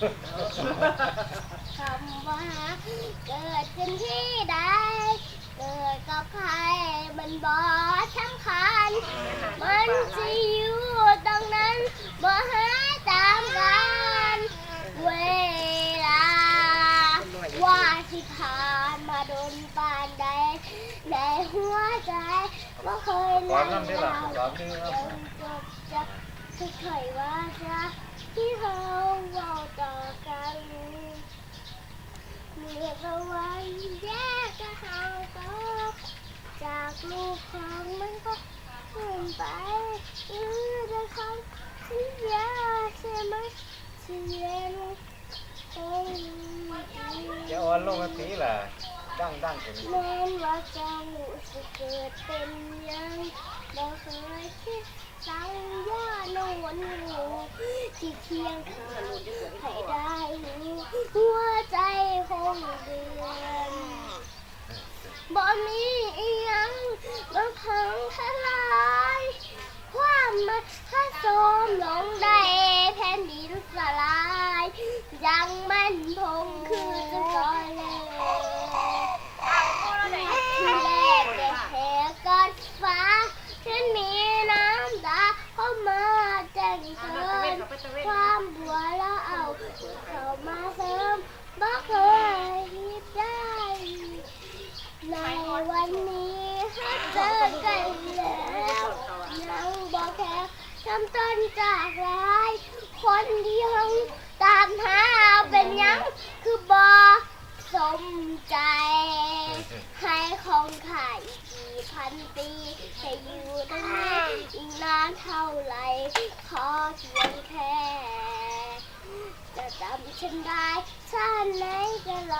คำว่าเกิดขึ้นที่ใดเกิดกับใครมันบอสำคัญ มันจะอยู่ตรงนั้นบ่หายตามกันเวลา ว่าที่ผ่านมาโดนปานใดในหัวใจบ่เคยสอนลืน้ำมได้หรอเราสอนคือจนจบจากทุกถ้อยว่าจะที่เราเว้าต่อกันเมื่อตะวันแยกจะห่างก็จาก ลูกของมันก็เปลี่ยนไปหรือจะคำสัญญาใช่ไหมที่เย็นคงจะอ่อนลงมาสีล่ะดังดังขึ้นแม้ว่าจะรู้สึกเกิดเป็นยังบ่เคยคิดสังยาโน่นหูที่เคียงข้างให้ได้รู้หัวใจคงเดือนบ่มีอี หยังบ่พังทลายความมาถ้าโสมลงได้แผ่นดินสลายยังมันคงคือจะก่อนเลยที่แรกแต่แพ้ก้อนฟ้าฉันมีน้ำตาเข้ามาแจ้งเตือนความบัวแล้วเอาเข้ามาเสริมบ่เคยคิดได้ ในวันนี้ให้เจอกันแล้วยังบอกแค่ ทำต้นจากร้ายคนที่ยังตามหาเป็นยังคือบอสมใจ ให้ของขายกี่พันปีให้อยู่ตรงนี้อีกนานเท่าไรขอเพียงแค่ จะจำฉันได้ชาติไหนก็รอ